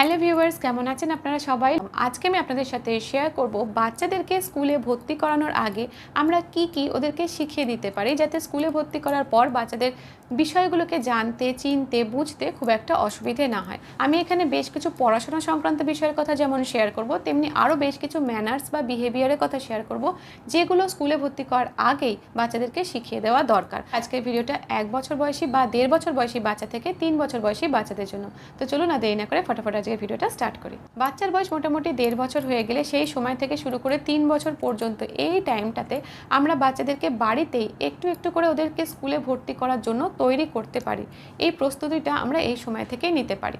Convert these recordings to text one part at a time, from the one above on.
Hello viewers, কেমন আছেন আপনারা সবাই? আজকে আমি আপনাদের সাথে শেয়ার করব বাচ্চাদেরকে স্কুলে ভর্তি করানোর আগে আমরা কি কি ওদেরকে শিখিয়ে দিতে পারি যাতে স্কুলে ভর্তি করার পর বাচ্চাদের বিষয়গুলোকে জানতে, চিনতে, বুঝতে খুব একটা অসুবিধে না হয়। আমি এখানে বেশ কিছু পড়াশোনা সংক্রান্ত বিষয়ের কথা যেমন শেয়ার করব, তেমনি আরও বেশ কিছু ম্যানার্স বা বিহেভিয়ারের কথা শেয়ার করব, যেগুলো স্কুলে ভর্তি করার আগেই বাচ্চাদেরকে শিখিয়ে দেওয়া দরকার। আজকের ভিডিওটা এক বছর বয়সী বা দেড় বছর বয়সী বাচ্চা থেকে তিন বছর বয়সী বাচ্চাদের জন্য। তো চলুন না দেরি না করে ফটাফট আজকের ভিডিওটা স্টার্ট করি। বাচ্চার বয়স মোটামুটি দেড় বছর হয়ে গেলে সেই সময় থেকে শুরু করে তিন বছর পর্যন্ত এই টাইমটাতে আমরা বাচ্চাদেরকে বাড়িতেই একটু একটু করে ওদেরকে স্কুলে ভর্তি করার জন্য তৈরি করতে পারি। এই প্রস্তুতিটা আমরা এই সময় থেকেই নিতে পারি।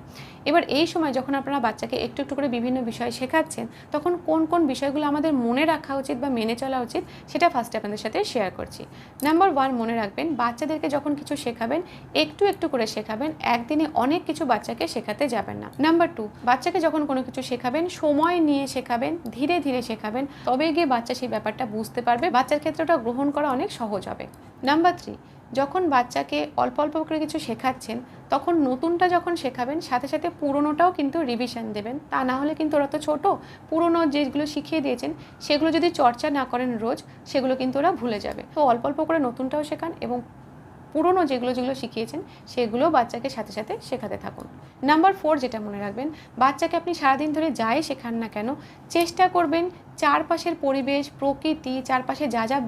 এবার এই সময় যখন আপনারা বাচ্চাকে একটু একটু করে বিভিন্ন বিষয় শেখাচ্ছেন, তখন কোন কোন বিষয়গুলো আমাদের মনে রাখা উচিত বা মেনে চলা উচিত সেটা ফার্স্টে আপনাদের সাথে শেয়ার করছি। নাম্বার ওয়ান মনে রাখবেন বাচ্চাদেরকে যখন কিছু শেখাবেন, একটু একটু করে শেখাবেন, একদিনে অনেক কিছু বাচ্চাকে শেখাতে যাবেন না। নাম্বার টু বাচ্চাকে যখন কোনো কিছু শেখাবেন, সময় নিয়ে শেখাবেন, ধীরে ধীরে শেখাবেন, তবে গিয়ে বাচ্চা সেই ব্যাপারটা বুঝতে পারবে। বাচ্চার ক্ষেত্রে ওটা গ্রহণ করা অনেক সহজ হবে। নাম্বার থ্রি যখন বাচ্চাকে অল্প অল্প করে কিছু শেখাচ্ছেন, তখন নতুনটা যখন শেখাবেন, সাথে সাথে পুরনোটাও কিন্তু রিভিশন দেবেন। তা না হলে কিন্তু ওরা তো ছোটো। পুরনো যেগুলো শিখিয়ে দিয়েছেন, সেগুলো যদি চর্চা না করেন রোজ, সেগুলো কিন্তু ওরা ভুলে যাবে। তো অল্প অল্প করে নতুনটাও শেখান এবং পুরনো যেগুলো যেগুলো শিখিয়েছেন, সেগুলো বাচ্চাকে সাথে সাথে শেখাতে থাকুন। নাম্বার ফোর যেটা মনে রাখবেন, বাচ্চাকে আপনি সারাদিন ধরে যাই শেখান না কেন, চেষ্টা করবেন চারপাশের পরিবেশ, প্রকৃতি, চারপাশে যা যা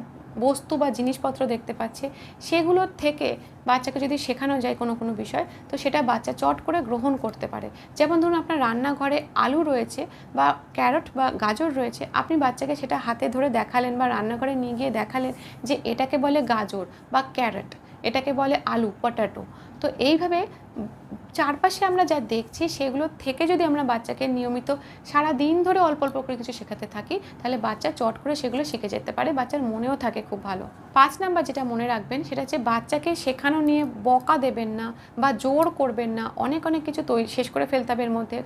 বস্তু বা জিনিসপত্র দেখতে পাচ্ছে সেগুলোর থেকে বাচ্চাকে যদি শেখানো যায় কোনো কোনো বিষয়, তো সেটা বাচ্চা চট করে গ্রহণ করতে পারে। যেমন ধরুন আপনার রান্নাঘরে আলু রয়েছে বা ক্যারট বা গাজর রয়েছে, আপনি বাচ্চাকে সেটা হাতে ধরে দেখালেন বা রান্নাঘরে নিয়ে গিয়ে দেখালেন যে এটাকে বলে গাজর বা ক্যারট। এটাকে বলে আলু, পটাটো। তো এইভাবে চারপাশে আমরা যা দেখছি, সেগুলো থেকে যদি আমরা বাচ্চাকে নিয়মিত সারা দিন ধরে অল্প অল্প করে কিছু শেখাতে থাকি, তাহলে বাচ্চা চট করে সেগুলো শিখে যেতে পারে। বাচ্চার মনেও থাকে খুব ভালো। পাঁচ নাম্বার যেটা মনে রাখবেন, সেটা হচ্ছে বাচ্চাকে শেখানো নিয়ে বকা দেবেন না বা জোর করবেন না। অনেক অনেক কিছু তৈরি শেষ করে ফেলতে হবে এর মধ্যে।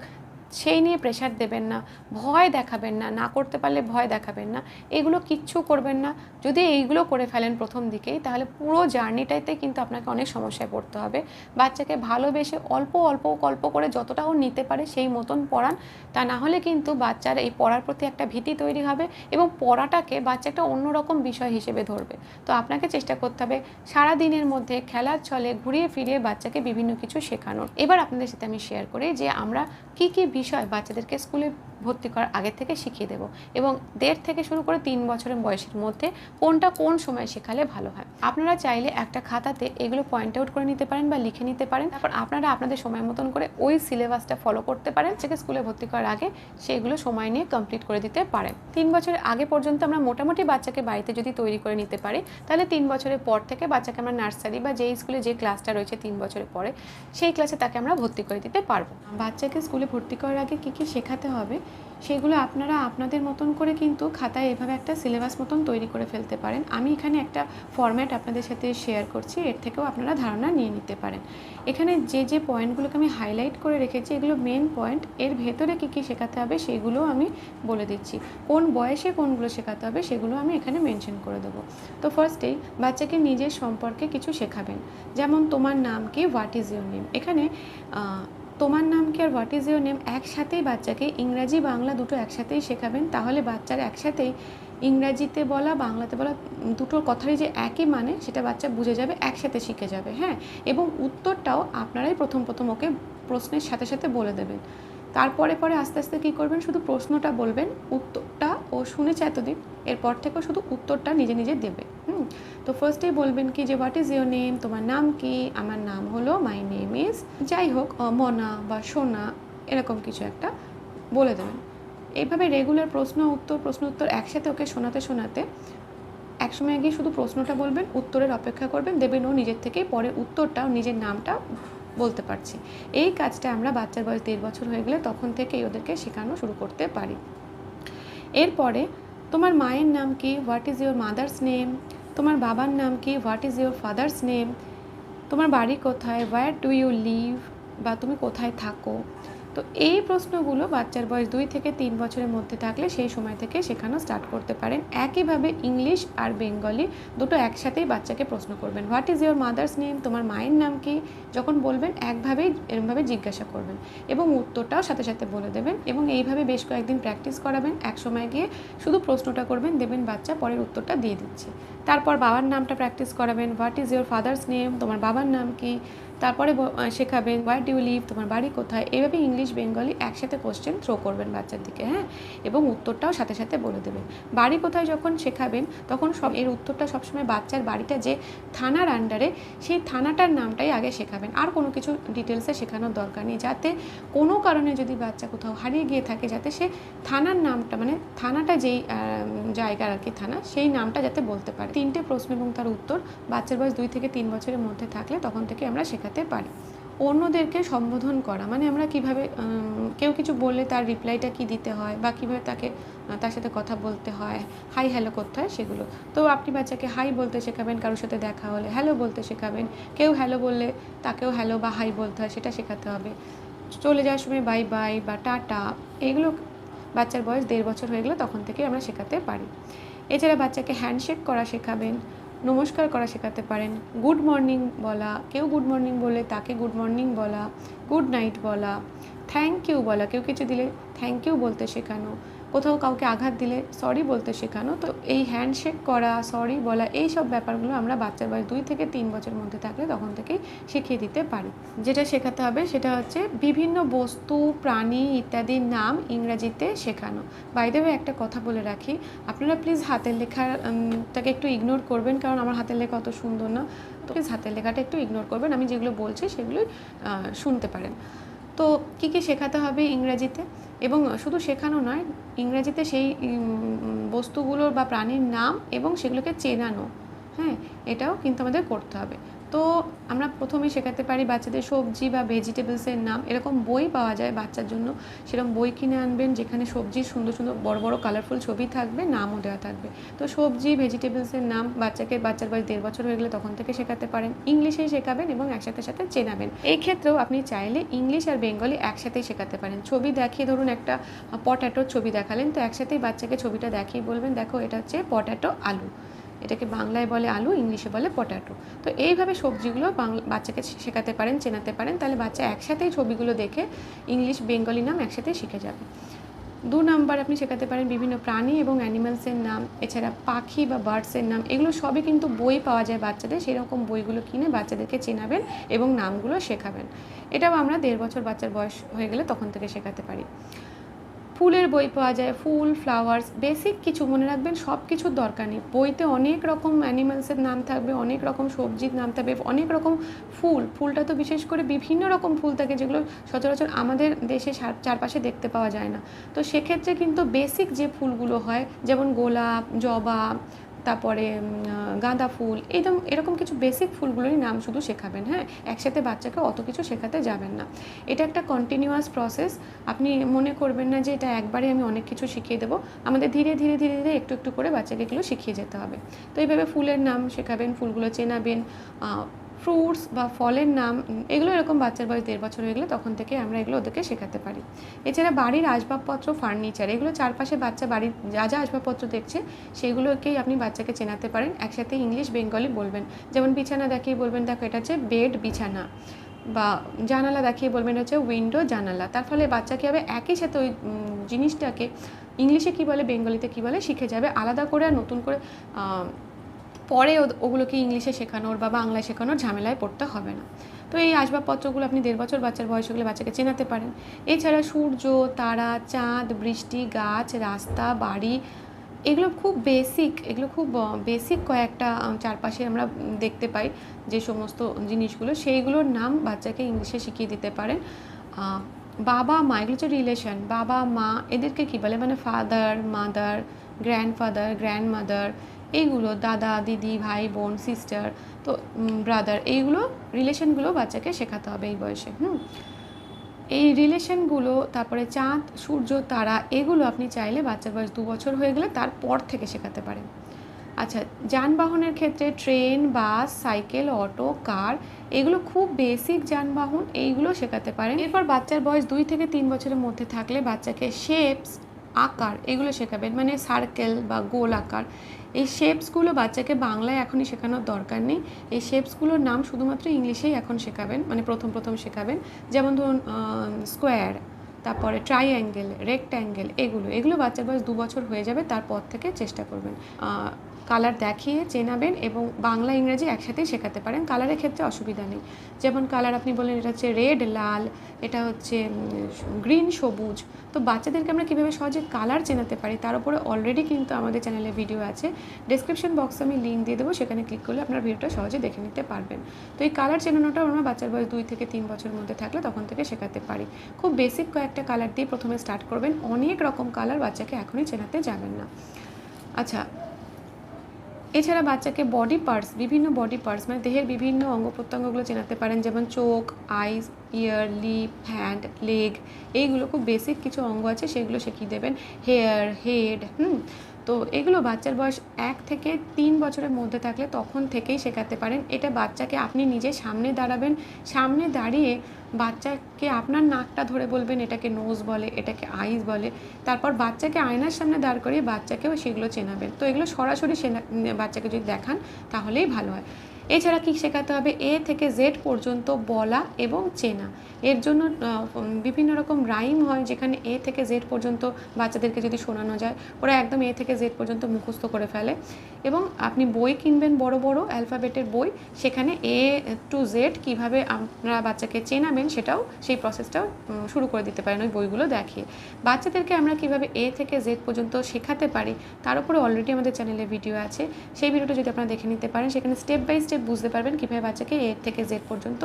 সেই নিয়ে প্রেশার দেবেন না, ভয় দেখাবেন না না করতে পারলে ভয় দেখাবেন না, এগুলো কিচ্ছু করবেন না। যদি এইগুলো করে ফেলেন প্রথম দিকেই, তাহলে পুরো জার্নিটাইতে কিন্তু আপনাকে অনেক সমস্যায় পড়তে হবে। বাচ্চাকে ভালোবেসে অল্প অল্প অল্প করে যতটা ও নিতে পারে সেই মতন পড়ান, তা না হলে কিন্তু বাচ্চার এই পড়ার প্রতি একটা ভীতি তৈরি হবে এবং পড়াটাকে বাচ্চা একটা অন্যরকম বিষয় হিসেবে ধরবে। তো আপনাকে চেষ্টা করতে হবে সারা দিনের মধ্যে খেলার ছলে ঘুরিয়ে ফিরিয়ে বাচ্চাকে বিভিন্ন কিছু শেখানোর। এবার আপনাদের সাথে আমি শেয়ার করি যে আমরা কি কি বিষয় বাচ্চাদেরকে স্কুলে ভর্তি করার আগে থেকে শিখিয়ে দেবো। এবং দেড় থেকে শুরু করে তিন বছরের বয়সের মধ্যে কোনটা কোন সময় শেখালে ভালো হয়। আপনারা চাইলে একটা খাতাতে এগুলো পয়েন্ট আউট করে নিতে পারেন বা লিখে নিতে পারেন। তারপর আপনারা আপনাদের সময় মতন করে ওই সিলেবাসটা ফলো করতে পারেন। সেকে স্কুলে ভর্তি করার আগে সেগুলো সময় নিয়ে কমপ্লিট করে দিতে পারেন। তিন বছরের আগে পর্যন্ত আমরা মোটামুটি বাচ্চাকে বাড়িতে যদি তৈরি করে নিতে পারি, তাহলে তিন বছরের পর থেকে বাচ্চাকে আমরা নার্সারি বা যেই স্কুলে যে ক্লাসটা রয়েছে তিন বছরের পরে, সেই ক্লাসে তাকে আমরা ভর্তি করে দিতে পারব। বাচ্চাকে স্কুলে ভর্তি করার আগে কী কী শেখাতে হবে? সেগুলো আপনারা আপনাদের মতন করে কিন্তু খাতায় এভাবে একটা সিলেবাস মতন তৈরি করে ফেলতে পারেন। আমি এখানে একটা ফরম্যাট আপনাদের সাথে শেয়ার করছি, এর থেকেও আপনারা ধারণা নিয়ে নিতে পারেন। এখানে যে যে পয়েন্টগুলোকে আমি হাইলাইট করে রেখেছি, এগুলো মেন পয়েন্ট এর ভেতরে কী কী শেখাতে হবে সেগুলো আমি বলে দিচ্ছি। কোন বয়সে কোনগুলো শেখাতে হবে সেগুলো আমি এখানে মেনশন করে দেবো। তো ফার্স্টেই বাচ্চাকে নিজের সম্পর্কে কিছু শেখাবেন। যেমন তোমার নাম কি হোয়াট ইজ ইউর নেম এখানে তোমার নাম কি আর হোয়াট ইজ ইউর নেম একসাথেই বাচ্চাকে ইংরাজি, বাংলা দুটো একসাথেই শেখাবেন। তাহলে বাচ্চার একসাথেই ইংরাজিতে বলা, বাংলাতে বলা দুটোর কথারই যে একই মানে সেটা বাচ্চা বুঝে যাবে, একসাথে শিখে যাবে হ্যাঁ? এবং উত্তরটাও আপনারাই প্রথম প্রথম ওকে প্রশ্নের সাথে সাথে বলে দেবেন। তারপরে পরে আস্তে আস্তে কী করবেন? শুধু প্রশ্নটা বলবেন, উত্তরটা ও শুনেছে এতদিন, এরপর থেকেও শুধু উত্তরটা নিজে নিজে দেবে। হুম? তো ফার্স্টেই বলবেন কি যে হোয়াট ইজ ইউর নেম তোমার নাম কি? আমার নাম হলো মাই নেম ইজ যাই হোক মনা বা সোনা, এরকম কিছু একটা বলে দেবেন। এইভাবে রেগুলার প্রশ্ন, উত্তর প্রশ্ন, উত্তর একসাথে ওকে শোনাতে শোনাতে একসময় গিয়ে শুধু প্রশ্নটা বলবেন, উত্তরের অপেক্ষা করবেন, দেবেন ও নিজের থেকেই, পরে উত্তরটা নিজের নামটা বলতে পারছি। এই কাজটা আমরা বাচ্চার বয়স দেড় বছর হয়ে গেলে তখন থেকেই ওদেরকে শেখানো শুরু করতে পারি। এরপরে, তোমার মায়ের নাম কি? What is your mother's name তোমার বাবার নাম কি? What is your father's name তোমার বাড়ি কোথায়? হোয়ার ডু ইউ লিভ বা তুমি কোথায় থাকো? তো এই প্রশ্নগুলো বাচ্চার বয়স দুই থেকে তিন বছরের মধ্যে থাকলে সেই সময় থেকে শেখানো স্টার্ট করতে পারেন। একইভাবে ইংলিশ আর বেঙ্গলি দুটো একসাথেই বাচ্চাকে প্রশ্ন করবেন। What is your mother's name তোমার মায়ের নাম কি? যখন বলবেন একভাবেই, এরমভাবে জিজ্ঞাসা করবেন এবং উত্তরটাও সাথে সাথে বলে দেবেন এবং এইভাবে বেশ কয়েকদিন প্র্যাকটিস করাবেন। এক সময় গিয়ে শুধু প্রশ্নটা করবেন, দেবেন বাচ্চা, পরের উত্তরটা দিয়ে দিচ্ছে। তারপর বাবার নামটা প্র্যাকটিস করাবেন। What is your father's name তোমার বাবার নাম কি? তারপরে শেখাবেন হোয়াট ডিউ লিভ তোমার বাড়ি কোথায়? এভাবে ইংলিশ বেঙ্গলি একসাথে কোশ্চেন থ্রো করবেন বাচ্চার দিকে হ্যাঁ? এবং উত্তরটাও সাথে সাথে বলে দেবেন। বাড়ি কোথায় যখন শেখাবেন, তখন সব এর উত্তরটা সবসময় বাচ্চার বাড়িটা যে থানার আন্ডারে সেই থানাটার নামটাই আগে শেখাবেন। আর কোনো কিছু ডিটেলসে শেখানোর দরকার নেই। যাতে কোনো কারণে যদি বাচ্চা কোথাও হারিয়ে গিয়ে থাকে, যাতে সে থানার নামটা মানে থানাটা যেই জায়গার আর কি থানা, সেই নামটা যাতে বলতে পারে। তিনটে প্রশ্ন এবং তার উত্তর বাচ্চার বয়স দুই থেকে তিন বছরের মধ্যে থাকলে তখন থেকে আমরা শেখাতে পারি। অন্যদেরকে সম্বোধন করা মানে আমরা কীভাবে কেউ কিছু বললে তার রিপ্লাইটা কি দিতে হয় বা কীভাবে তাকে তার সাথে কথা বলতে হয় হাই হ্যালো করতে হয় সেগুলো। তো আপনি বাচ্চাকে হাই বলতে শেখাবেন, কারোর সাথে দেখা হলে হ্যালো বলতে শেখাবেন, কেউ হ্যালো বললে তাকেও হ্যালো বা হাই বলতে হয় সেটা শেখাতে হবে। চলে যাওয়ার সময় বাই বাই বা টাটা এগুলো বাচ্চার বয়স দেড় বছর হয়ে গেলে তখন থেকে আমরা শেখাতে পারি। এছাড়া বাচ্চাকে হ্যান্ডশেক করা শেখাবেন নমস্কার করা শেখাতে পারেন। গুড মর্নিং বলা, কেউ গুড মর্নিং বলে তাকে গুড মর্নিং বলা, গুড নাইট বলা, থ্যাংক ইউ বলা, কেউ কিছু দিলে থ্যাংক ইউ বলতে শেখানো। কোথাও কাউকে আঘাত দিলে সরি বলতে শেখানো। তো এই হ্যান্ডশেক করা সরি বলা, এই সব ব্যাপারগুলো আমরা বাচ্চার বয়স দুই থেকে তিন বছর মধ্যে থাকলে তখন থেকেই শিখিয়ে দিতে পারি। যেটা শেখাতে হবে সেটা হচ্ছে বিভিন্ন বস্তু, প্রাণী ইত্যাদির নাম ইংরাজিতে শেখানো। বাইরে একটা কথা বলে রাখি, আপনারা প্লিজ হাতের লেখাটাকে একটু ইগনোর করবেন কারণ আমার হাতের লেখা অত সুন্দর না। তো প্লিজ হাতের লেখাটা একটু ইগনোর করবেন, আমি যেগুলো বলছি সেগুলো শুনতে পারেন। তো কী কী শেখাতে হবে ইংরাজিতে? এবং শুধু শেখানো নয়, ইংরেজিতে সেই বস্তুগুলোর বা প্রাণীর নাম এবং সেগুলোকে চেনানো হ্যাঁ এটাও কিন্তু আমাদের করতে হবে। তো আমরা প্রথমে শেখাতে পারি বাচ্চাদের সবজি বা ভেজিটেবলসের নাম। এরকম বই পাওয়া যায় বাচ্চার জন্য। সেরকম বই কিনে আনবেন যেখানে সবজির সুন্দর সুন্দর বড় বড় কালারফুল ছবি থাকবে, নামও দেওয়া থাকবে। তো সবজি ভেজিটেবলসের নাম বাচ্চাকে বাচ্চার বয়স দেড় বছর হয়ে গেলে তখন থেকে শেখাতে পারেন। ইংলিশেই শেখাবেন এবং একসাথে সাথে চেনাবেন। এই ক্ষেত্রেও আপনি চাইলে ইংলিশ আর বেঙ্গলি একসাথেই শেখাতে পারেন। ছবি দেখিয়ে ধরুন একটা পট্যাটোর ছবি দেখালেন, তো একসাথেই বাচ্চাকে ছবিটা দেখিয়ে বলবেন, দেখো, এটা হচ্ছে পট্যাটো আলু। এটাকে বাংলায় বলে আলু, ইংলিশে বলে পটাটো। তো এইভাবে সবজিগুলো বাচ্চাকে শেখাতে পারেন, চেনাতে পারেন, তাহলে বাচ্চা একসাথেই ছবিগুলো দেখে ইংলিশ, বেঙ্গলি নাম একসাথেই শিখে যাবে। দু নাম্বার আপনি শেখাতে পারেন বিভিন্ন প্রাণী এবং অ্যানিমালসের নাম, এছাড়া পাখি বা বার্ডসের নাম, এগুলো সবই কিন্তু বই পাওয়া যায় বাচ্চাদের সেই রকম বইগুলো কিনে বাচ্চাদেরকে চেনাবেন এবং নামগুলো শেখাবেন। এটাও আমরা দেড় বছর বাচ্চার বয়স হয়ে গেলে তখন থেকে শেখাতে পারি। ফুলের বই পাওয়া যায়, ফুল ফ্লাওয়ার্স বেসিক কিছু মনে রাখবেন সব কিছুর দরকার নেই। বইতে অনেক রকম অ্যানিমালসের নাম থাকবে, অনেক রকম সবজির নাম থাকবে, অনেক রকম ফুল। ফুলটা তো বিশেষ করে বিভিন্ন রকম ফুল থাকে যেগুলো সচরাচর আমাদের দেশে চারপাশে দেখতে পাওয়া যায় না। তো সেক্ষেত্রে কিন্তু বেসিক যে ফুলগুলো হয়, যেমন গোলাপ, জবা তারপরে গাঁদা ফুল, এরকম এরকম কিছু বেসিক ফুলগুলোরই নাম শুধু শেখাবেন হ্যাঁ? একসাথে বাচ্চাকে অত কিছু শেখাতে যাবেন না। এটা একটা কন্টিনিউয়াস প্রসেস আপনি মনে করবেন না যে এটা একবারে আমি অনেক কিছু শিখিয়ে দেবো। আমাদের ধীরে ধীরে ধীরে ধীরে একটু একটু করে বাচ্চাকে এগুলো শিখিয়ে যেতে হবে। তো এইভাবে ফুলের নাম শেখাবেন, ফুলগুলো চেনাবেন ফ্রুটস বা ফলের নাম, এগুলো এরকম বাচ্চার বয়স দেড় বছর হয়ে গেলে তখন থেকে আমরা এগুলো ওদেরকে শেখাতে পারি। এছাড়া বাড়ির আসবাবপত্র, ফার্নিচার, এগুলো চারপাশে বাচ্চা বাড়ির যা যা আসবাবপত্র দেখছে, সেগুলোকেই আপনি বাচ্চাকে চেনাতে পারেন। একসাথে ইংলিশ, বেঙ্গলি বলবেন। যেমন বিছানা দেখিয়ে বলবেন, দেখো এটা হচ্ছে বেড বিছানা বা জানালা দেখিয়ে বলবেন হচ্ছে উইন্ডো জানালা। তার ফলে বাচ্চা কী হবে একই সাথে ওই জিনিসটাকে ইংলিশে কী বলে, বেঙ্গলিতে কী বলে, শিখে যাবে। আলাদা করে আর নতুন করে পরে ওগুলোকে ইংলিশে শেখানোর বা বাংলায় শেখানোর ঝামেলায় পড়তে হবে না। তো এই আসবাবপত্রগুলো আপনি দেড় বছর বাচ্চার বয়স হলে বাচ্চাকে চেনাতে পারেন। এছাড়া সূর্য, তারা, চাঁদ, বৃষ্টি, গাছ, রাস্তা, বাড়ি, এগুলো খুব বেসিক এগুলো খুব বেসিক কয়েকটা চারপাশে আমরা দেখতে পাই যে সমস্ত জিনিসগুলো। সেইগুলোর নাম বাচ্চাকে ইংলিশে শিখিয়ে দিতে পারেন। বাবা মা, এগুলো হচ্ছে রিলেশন বাবা মা, এদেরকে কী বলে? মানে father mother grandfather grandmother এইগুলো দাদা, দিদি, ভাই, বোন সিস্টার তো ব্রাদার এইগুলো রিলেশনগুলো বাচ্চাকে শেখাতে হবে এই বয়সে, হুম? এই রিলেশনগুলো তারপরে চাঁদ, সূর্য, তারা, এগুলো আপনি চাইলে বাচ্চার বয়স দু বছর হয়ে গেলে তারপর থেকে শেখাতে পারেন। আচ্ছা যানবাহনের ক্ষেত্রে train, bus, cycle, auto, car, এগুলো খুব বেসিক যানবাহন, এইগুলো শেখাতে পারেন। এরপর বাচ্চার বয়স দুই থেকে তিন বছরের মধ্যে থাকলে বাচ্চাকে শেপস আকার, এগুলো শেখাবেন। মানে সার্কেল বা গোল আকার। এই শেপসগুলো বাচ্চাকে বাংলায় এখনই শেখানোর দরকার নেই। এই শেপসগুলোর নাম শুধুমাত্র ইংলিশেই এখন শেখাবেন মানে প্রথম প্রথম শেখাবেন। যেমন ধরুন স্কোয়ার তারপরে ট্রাইঅ্যাঙ্গেল রেক্ট্যাঙ্গেল এগুলো। এগুলো বাচ্চার বয়স দু বছর হয়ে যাবে, তারপর থেকে চেষ্টা করবেন। কালার দেখিয়ে চেনাবেন এবং বাংলা, ইংরেজি একসাথেই শেখাতে পারেন। কালারের ক্ষেত্রে অসুবিধা নেই। যেমন কালার আপনি বললেন, এটা হচ্ছে রেড, লাল, এটা হচ্ছে গ্রিন, সবুজ। তো বাচ্চাদেরকে আমরা কীভাবে সহজে কালার চেনাতে পারি, তার উপরে অলরেডি কিন্তু আমাদের চ্যানেলে ভিডিও আছে। ডেসক্রিপশন বক্সে আমি লিঙ্ক দিয়ে দেবো, সেখানে ক্লিক করলে আপনার ভিডিওটা সহজে দেখে নিতে পারবেন। তো এই কালার চেনানোটাও আমরা বাচ্চার বয়স দুই থেকে তিন বছরের মধ্যে থাকলে তখন থেকে শেখাতে পারি। খুব বেসিক কয়েকটা কালার দিয়ে প্রথমে স্টার্ট করবেন। অনেক রকম কালার বাচ্চাকে এখনই চেনাতে যাবেন না। আচ্ছা এছাড়া বাচ্চাকে বডি পার্টস বিভিন্ন বডি পার্টস মানে দেহের বিভিন্ন অঙ্গ প্রত্যঙ্গগুলো চেনাতে পারেন, যেমন চোখ eyes ear lip hand leg এইগুলো খুব বেসিক কিছু অঙ্গ আছে, সেগুলো শিখিয়ে দেবেন? হেয়ার হেড হুম? তো এগুলো বাচ্চার বয়স এক থেকে তিন বছরের মধ্যে থাকলে তখন থেকেই শেখাতে পারেন। এটা বাচ্চাকে আপনি নিজে সামনে দাঁড়াবেন। সামনে দাঁড়িয়ে বাচ্চাকে আপনার নাকটা ধরে বলবেন, এটাকে নোজ বলে, এটাকে আইস বলে। তারপর বাচ্চাকে আয়নার সামনে দাঁড় করিয়ে বাচ্চাকেও সেগুলো চেনাবেন। তো এগুলো সরাসরি বাচ্চাকে যদি দেখান, তাহলেই ভালো হয়। এছাড়া কী শেখাতে হবে? এ থেকে জেড পর্যন্ত বলা এবং চেনা। এর জন্য বিভিন্ন রকম রাইম হয় যেখানে এ থেকে জেড পর্যন্ত বাচ্চাদেরকে যদি শোনানো যায়, ওরা একদম এ থেকে জেড পর্যন্ত মুখস্থ করে ফেলে। এবং আপনি বই কিনবেন বড় বড় অ্যালফাবেটের বই, সেখানে এ টু জেড কীভাবে আপনারা বাচ্চাকে চেনাবেন সেটাও সেই প্রসেসটাও শুরু করে দিতে পারেন ওই বইগুলো দেখিয়ে বাচ্চাদেরকে আমরা কীভাবে এ থেকে জেড পর্যন্ত শেখাতে পারি, তার উপরে অলরেডি আমাদের চ্যানেলে ভিডিও আছে। সেই ভিডিওটা যদি আপনারা দেখে নিতে পারেন, সেখানে স্টেপ বাই স্টেপ বুঝতে পারবেন কীভাবে বাচ্চাকে এর থেকে জেড পর্যন্ত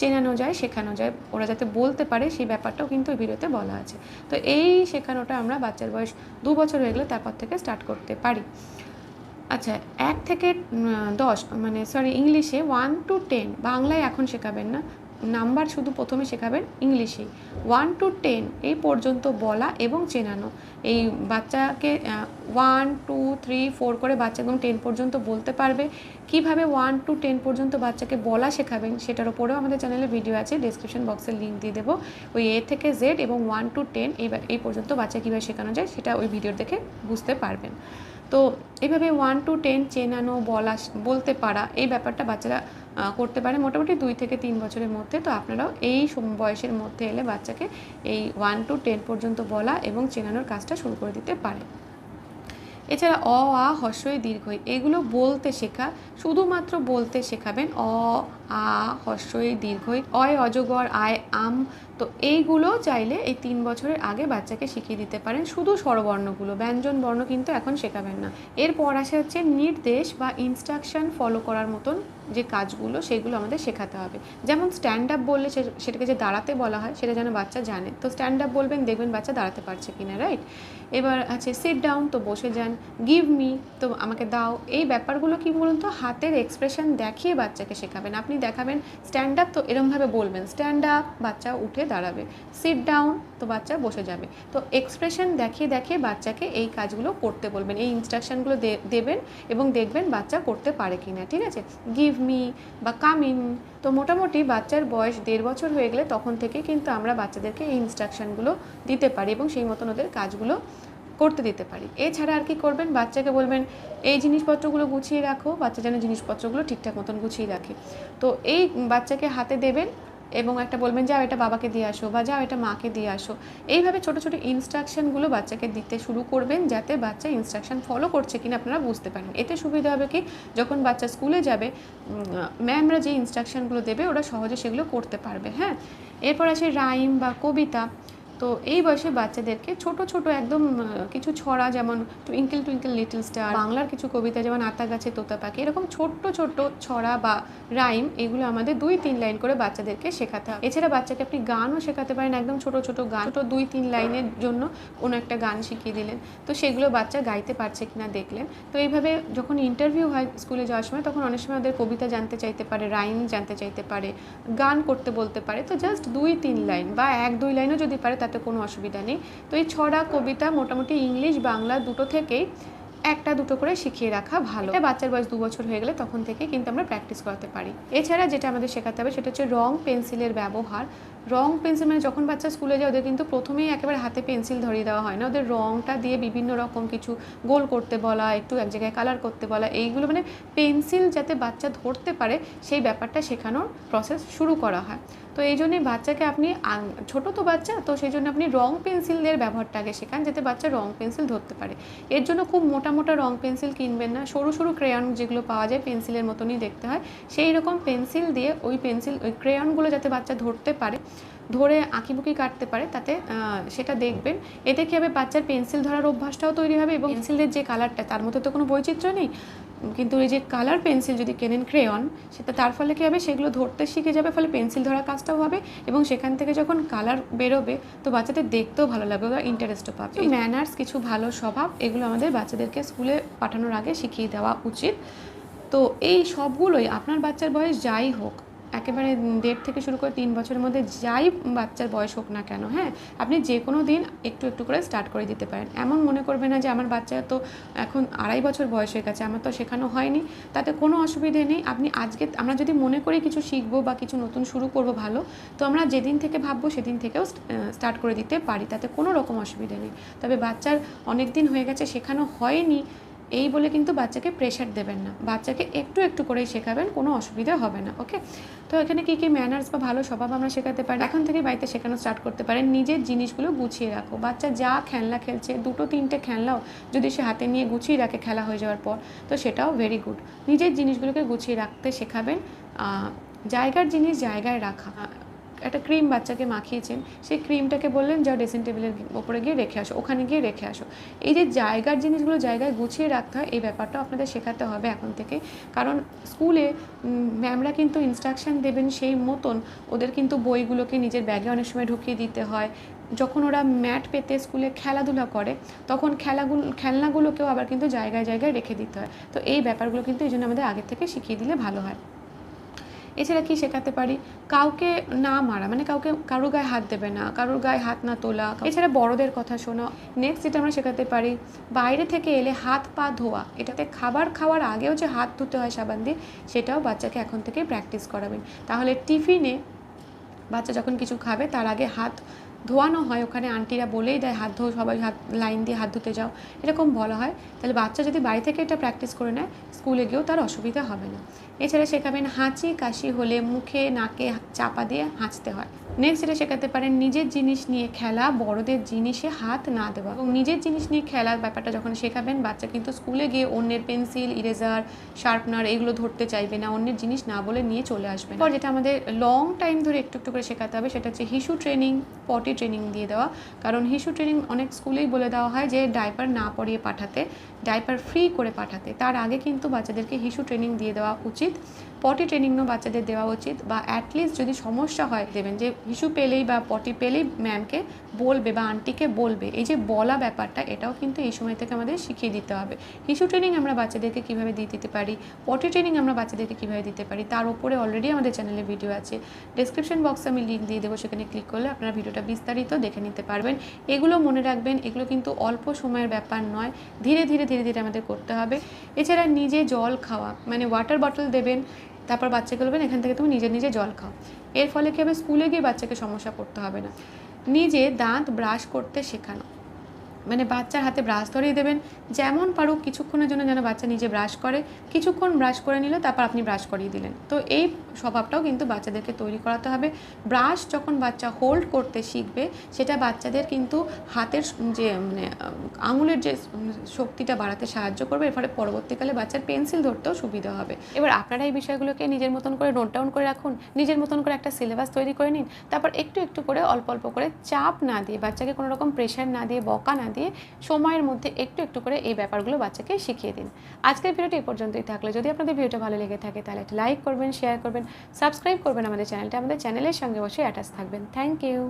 চেনানো যায়, শেখানো যায়। ওরা যাতে বলতে পারে সেই ব্যাপারটাও কিন্তু ওই ভিডিওতে বলা আছে। তো এই শেখানোটা আমরা বাচ্চার বয়স দু বছর হয়ে গেলে তারপর থেকে স্টার্ট করতে পারি। আচ্ছা এক থেকে দশ মানে সরি ইংলিশে ওয়ান টু টেন বাংলায় এখন শেখাবেন না। নাম্বার শুধু প্রথমে শেখাবেন ইংলিশেই। ওয়ান টু টেন এই পর্যন্ত বলা এবং চেনানো। এই বাচ্চাকে ওয়ান টু থ্রি ফোর করে বাচ্চা একদম টেন পর্যন্ত বলতে পারবে। কীভাবে ওয়ান টু টেন পর্যন্ত বাচ্চাকে বলা শেখাবেন সেটার উপরেও আমাদের চ্যানেলে ভিডিও আছে ডিসক্রিপশন বক্সের লিঙ্ক দিয়ে দেবো। ওই এ থেকে জেড এবং ওয়ান টু টেন এই পর্যন্ত বাচ্চা কীভাবে শেখানো যায় সেটা ওই ভিডিও দেখে বুঝতে পারবেন। তো এইভাবে ওয়ান টু টেন চেনানো, বলা, বলতে পারা, এই ব্যাপারটা বাচ্চারা করতে পারে। মোটামুটি দুই থেকে তিন বছরের মধ্যে তো আপনারাও এই বয়সের মধ্যে এলে বাচ্চাকে এই ওয়ান টু টেন পর্যন্ত বলা এবং চেনানোর কাজটা শুরু করে দিতে পারে। এছাড়া অ, আ হস্রই দীর্ঘই, এগুলো বলতে শেখা, শুধুমাত্র বলতে শেখাবেন অ, আ হস্রই দীর্ঘই, অয়, অজগর, আয়, আম তো এইগুলো চাইলে এই তিন বছরের আগে বাচ্চাকে শিখিয়ে দিতে পারেন। শুধু স্বরবর্ণগুলো, ব্যঞ্জন বর্ণ কিন্তু এখন শেখাবেন না। এরপর আসে হচ্ছে নির্দেশ বা ইনস্ট্রাকশন ফলো করার মতন যে কাজগুলো, সেগুলো আমাদের শেখাতে হবে। যেমন স্ট্যান্ড আপ বললে সেটাকে যে দাঁড়াতে বলা হয়, সেটা যেন বাচ্চা জানে। তো স্ট্যান্ড আপ বলবেন, দেখবেন বাচ্চা দাঁড়াতে পারছে কিনা রাইট এবার আছে সিট ডাউন তো বসে যান। গিভ মি তো আমাকে দাও। এই ব্যাপারগুলো কি বলুন তো? হাতের এক্সপ্রেশন দেখিয়ে বাচ্চাকে শেখাবেন। আপনি দেখাবেন স্ট্যান্ড আপ তো এরমভাবে বলবেন। স্ট্যান্ড আপ বাচ্চা উঠে দাঁড়াবে। সিট ডাউন তো বাচ্চা বসে যাবে। তো এক্সপ্রেশন দেখিয়ে দেখিয়ে বাচ্চাকে এই কাজগুলো করতে বলবেন, এই ইনস্ট্রাকশনগুলো দেবেন এবং দেখবেন বাচ্চা করতে পারে কি না ঠিক আছে? গিভ মি বা কাম ইন তো মোটামুটি বাচ্চার বয়স দেড় বছর হয়ে গেলে তখন থেকে কিন্তু আমরা বাচ্চাদেরকে এই ইনস্ট্রাকশনগুলো দিতে পারি এবং সেই মতন ওদের কাজগুলো করতে দিতে পারি। এছাড়া আর কি করবেন? বাচ্চাকে বলবেন, এই জিনিসপত্রগুলো গুছিয়ে রাখো, বাচ্চা যেন জিনিসপত্রগুলো ঠিকঠাক মতন গুছিয়ে রাখে। তো এই বাচ্চাকে হাতে দেবেন এবং একটা বলবেন, যাও এটা বাবাকে দিয়ে আসো বা যাও এটা মাকে দিয়ে আসো। এইভাবে ছোটো ছোটো ইনস্ট্রাকশনগুলো বাচ্চাকে দিতে শুরু করবেন যাতে বাচ্চা ইনস্ট্রাকশন ফলো করছে কিনা আপনারা বুঝতে পারেন। এতে সুবিধা হবে কি, যখন বাচ্চা স্কুলে যাবে ম্যামরা যে ইনস্ট্রাকশনগুলো দেবে, ওরা সহজে সেগুলো করতে পারবে হ্যাঁ? এরপর আছে রাইম বা কবিতা। তো এই বয়সে বাচ্চাদেরকে ছোট ছোট একদম কিছু ছড়া যেমন টুইঙ্কেল টুইঙ্কেল লিটল স্টার বাংলার কিছু কবিতা যেমন আতা গাছে তোতা পাখি, এরকম ছোট্ট ছোট্ট ছড়া বা রাইম এগুলো আমাদের দুই, তিন লাইন করে বাচ্চাদেরকে শেখাতে হবে এছাড়া বাচ্চাকে আপনি গানও শেখাতে পারেন একদম ছোট ছোট গান। তো দুই, তিন লাইনের জন্য কোনো একটা গান শিখিয়ে দিলেন। তো সেগুলো বাচ্চা গাইতে পারছে কিনা দেখলেন। তো এইভাবে যখন ইন্টারভিউ হয় স্কুলে যাওয়ার সময়, তখন অনেক সময় ওদের কবিতা জানতে চাইতে পারে রাইম জানতে চাইতে পারে, গান করতে বলতে পারে। তো জাস্ট দুই, তিন লাইন বা এক, দুই লাইনও যদি পারে, তাতে কোনো অসুবিধা নেই। তো এই ছড়া কবিতা মোটামুটি ইংলিশ, বাংলা দুটো থেকেই একটা দুটো করে শিখিয়ে রাখা ভালো। বাচ্চার বয়স দু বছর হয়ে গেলে তখন থেকে কিন্তু আমরা প্র্যাকটিস করাতে পারি। এছাড়া যেটা আমাদের শেখাতে হবে সেটা হচ্ছে রং পেন্সিলের ব্যবহার। রং পেন্সিল মানে যখন বাচ্চা স্কুলে যায়, ওদের কিন্তু প্রথমেই একেবারে হাতে পেন্সিল ধরিয়ে দেওয়া হয় না। ওদের রংটা দিয়ে বিভিন্ন রকম কিছু গোল করতে বলা, একটু এক জায়গায় কালার করতে বলা, এইগুলো মানে পেন্সিল যাতে বাচ্চা ধরতে পারে, সেই ব্যাপারটা শেখানোর প্রসেস শুরু করা হয়। তো এই জন্যই বাচ্চাকে আপনি ছোট তো বাচ্চা, তো সেই জন্য আপনি রং পেন্সিলের ব্যবহারটা আগে শেখান যাতে বাচ্চা রং পেন্সিল ধরতে পারে। এর জন্য খুব মোটা মোটা রং পেন্সিল কিনবেন না। সরু সরু ক্রেয়ন যেগুলো পাওয়া যায় পেন্সিলের মতনই দেখতে হয়। সেই রকম পেন্সিল দিয়ে ওই পেন্সিল, ওই ক্রেয়নগুলো যাতে বাচ্চা ধরতে পারে ধরে আঁকিবুকি কাটতে পারে, তাতে সেটা দেখবেন। এতে কী হবে বাচ্চার পেন্সিল ধরার অভ্যাসটাও তৈরি হবে এবং পেন্সিলের যে কালারটা, তার মধ্যে তো কোনো বৈচিত্র্য নেই। কিন্তু এই যে কালার পেন্সিল যদি কেনেন ক্রেয়ন, সেটা তার ফলে কী হবে? সেগুলো ধরতে শিখে যাবে, ফলে পেন্সিল ধরার কাজটাও হবে এবং সেখান থেকে যখন কালার বেরোবে, তো বাচ্চাদের দেখতেও ভালো লাগবে বা ইন্টারেস্টও পাবে। ম্যানার্স কিছু ভালো স্বভাব, এগুলো আমাদের বাচ্চাদেরকে স্কুলে পাঠানোর আগে শিখিয়ে দেওয়া উচিত। তো এই সবগুলোই আপনার বাচ্চার বয়স যাই হোক একেবারে দেড় থেকে শুরু করে তিন বছরের মধ্যে যাই বাচ্চার বয়স হোক না কেন হ্যাঁ আপনি যে কোনো দিন একটু একটু করে স্টার্ট করে দিতে পারেন। এমন মনে করবে না যে আমার বাচ্চা তো এখন আড়াই বছর বয়স হয়ে গেছে আমার তো শেখানো হয়নি। তাতে কোনো অসুবিধে নেই। আপনি আজকে, আমরা যদি মনে করি কিছু শিখব বা কিছু নতুন শুরু করব ভালো, তো আমরা যেদিন থেকে ভাববো সেদিন থেকেও স্টার্ট করে দিতে পারি। তাতে কোনো রকম অসুবিধে নেই। তবে বাচ্চার অনেক দিন হয়ে গেছে, শেখানো হয়নি এই বলে কিন্তু বাচ্চাকে প্রেশার দেবেন না। বাচ্চাকে একটু একটু করেই শেখাবেন, কোনো অসুবিধা হবে না ওকে তো এখানে কী কী ম্যানার্স বা ভালো স্বভাব আমরা শেখাতে পারি? এখন থেকে বাড়িতে শেখানো স্টার্ট করতে পারেন। নিজের জিনিসগুলো গুছিয়ে রাখো। বাচ্চা যা খেলনা খেলছে, দুটো তিনটে খেলনাও যদি সে হাতে নিয়ে গুছিয়ে রাখে খেলা হয়ে যাওয়ার পর, তো সেটাও ভেরি গুড নিজের জিনিসগুলোকে গুছিয়ে রাখতে শেখাবেন। জায়গার জিনিস জায়গায় রাখা। একটা ক্রিম বাচ্চাকে মাখিয়েছেন, সেই ক্রিমটাকে বললেন, যাও ড্রেসিং টেবিলের ওপরে গিয়ে রেখে আসো, ওখানে গিয়ে রেখে আসো। এই যে জায়গার জিনিসগুলো জায়গায় গুছিয়ে রাখতে হয়, এই ব্যাপারটা আপনাদের শেখাতে হবে এখন থেকে। কারণ স্কুলে ম্যামরা কিন্তু ইনস্ট্রাকশন দেবেন সেই মতন, ওদের কিন্তু বইগুলোকে নিজের ব্যাগে অনেক সময় ঢুকিয়ে দিতে হয়। যখন ওরা ম্যাট পেতে স্কুলে খেলাধুলা করে, তখন খেলাগুলো, খেলনাগুলোকেও আবার কিন্তু জায়গায় জায়গায় রেখে দিতে হয়। তো এই ব্যাপারগুলো কিন্তু এই জন্য আমাদের আগে থেকে শিখিয়ে দিলে ভালো হয়। এছাড়া কি শেখাতে পারি? কাউকে না মারা মানে কাউকে কারোর গায়ে হাত দেবে না কারোর গায়ে হাত না তোলা। এছাড়া বড়দের কথা শোনা। নেক্সট যেটা আমরা শেখাতে পারি বাইরে থেকে এলে হাত পা ধোয়া। এটাতে খাবার খাওয়ার আগেও যে হাত ধুতে হয় সাবান দিয়ে সেটাও বাচ্চাকে এখন থেকে প্র্যাকটিস করাবেন। তাহলে টিফিনে বাচ্চা যখন কিছু খাবে তার আগে হাত ধোয়ানো হয়। ওখানে আন্টিরা বলেই দেয় হাত ধো সবাই হাত লাইন দিয়ে হাত ধুতে যাও। এরকম বলা হয়। তাহলে বাচ্চা যদি বাড়ি থেকে এটা প্র্যাকটিস করে নেয় স্কুলে গিয়েও তার অসুবিধা হবে না। এছাড়া শেখাবেন হাঁচি কাশি হলে মুখে, নাকে চাপা দিয়ে হাঁচতে হয়। নেক্সট এটা শেখাতে পারেন নিজের জিনিস নিয়ে খেলা, বড়দের জিনিসে হাত না দেওয়া। এবং নিজের জিনিস নিয়ে খেলার ব্যাপারটা যখন শেখাবেন, বাচ্চা কিন্তু স্কুলে গিয়ে অন্যের পেন্সিল, ইরেজার, শার্পনার এগুলো ধরতে চাইবে না, অন্যের জিনিস না বলে নিয়ে চলে আসবে পর যেটা আমাদের লং টাইম ধরে একটু একটু করে শেখাতে হবে, সেটা হচ্ছে হিসু ট্রেনিং পটি ট্রেনিং দিয়ে দেওয়া। কারণ হিসু ট্রেনিং অনেক স্কুলেই বলে দেওয়া হয় যে ডাইপার না পরিয়ে পাঠাতে। ডাইপার ফ্রি করে পাঠাতে। তার আগে কিন্তু বাচ্চাদেরকে হিসু ট্রেনিং দিয়ে দেওয়া উচিত। পটি ট্রেনিংও বাচ্চাদের দেওয়া উচিত বা অ্যাটলিস্ট যদি সমস্যা হয় দেবেন যে হিসু পেলেই বা পটি পেলেই ম্যামকে বলবে বা আন্টিকে বলবে। এই যে বলা ব্যাপারটা, এটাও কিন্তু এই সময় থেকে আমাদের শিখিয়ে দিতে হবে। হিসু ট্রেনিং আমরা বাচ্চাদেরকে কীভাবে দিয়ে দিতে পারি? পটি ট্রেনিং আমরা বাচ্চাদেরকে কীভাবে দিতে পারি? তার উপরে অলরেডি আমাদের চ্যানেলে ভিডিও আছে। ডেসক্রিপশন বক্সে আমি লিঙ্ক দিয়ে দেবো, সেখানে ক্লিক করলে আপনারা ভিডিওটা বিস্তারিত দেখে নিতে পারবেন। এগুলো মনে রাখবেন, এগুলো কিন্তু অল্প সময়ের ব্যাপার নয়, ধীরে ধীরে ধীরে ধীরে আমাদের করতে হবে। এছাড়া নিজে জল খাওয়া মানে ওয়াটার বটল দেবেন তারপর বাচ্চাকে বলবেন, এখান থেকে তুমি নিজে নিজে জল খাও। এর ফলে কি হবে? স্কুলে গিয়ে বাচ্চাকে সমস্যা করতে হবে না। নিজে দাঁত ব্রাশ করতে শেখানো। মানে বাচ্চার হাতে ব্রাশ ধরিয়ে দেবেন। যেমন পারুক কিছুক্ষণের জন্য যেন বাচ্চা নিজে ব্রাশ করে। কিছুক্ষণ ব্রাশ করে নিল, তারপর আপনি ব্রাশ করিয়ে দিলেন। তো এই স্বভাবটাও কিন্তু বাচ্চাদেরকে তৈরি করাতে হবে। ব্রাশ যখন বাচ্চা হোল্ড করতে শিখবে, সেটা বাচ্চাদের কিন্তু হাতের যে মানে আঙুলের যে শক্তিটা বাড়াতে সাহায্য করবে, এর ফলে পরবর্তীকালে বাচ্চার পেন্সিল ধরতেও সুবিধা হবে। এবার আপনারা এই বিষয়গুলোকে নিজের মতন করে নোট ডাউন করে রাখুন, নিজের মতন করে একটা সিলেবাস তৈরি করে নিন, তারপর একটু একটু করে, অল্প অল্প করে চাপ না দিয়ে, বাচ্চাকে কোনো রকম প্রেশার না দিয়ে, বকা না দিয়ে সময়ের মধ্যে একটু একটু করে এই ব্যাপারগুলো বাচ্চাকে শিখিয়ে দিন। আজকের ভিডিওটি এই পর্যন্তই থাকলে। যদি আপনাদের ভিডিওটা ভালো লেগে থাকে, তাহলে একটা লাইক করবেন শেয়ার করবেন সাবস্ক্রাইব করবেন আমাদের চ্যানেলটা। আমাদের চ্যানেলের সঙ্গে বসে অ্যাটাচ থাকবেন। Thank you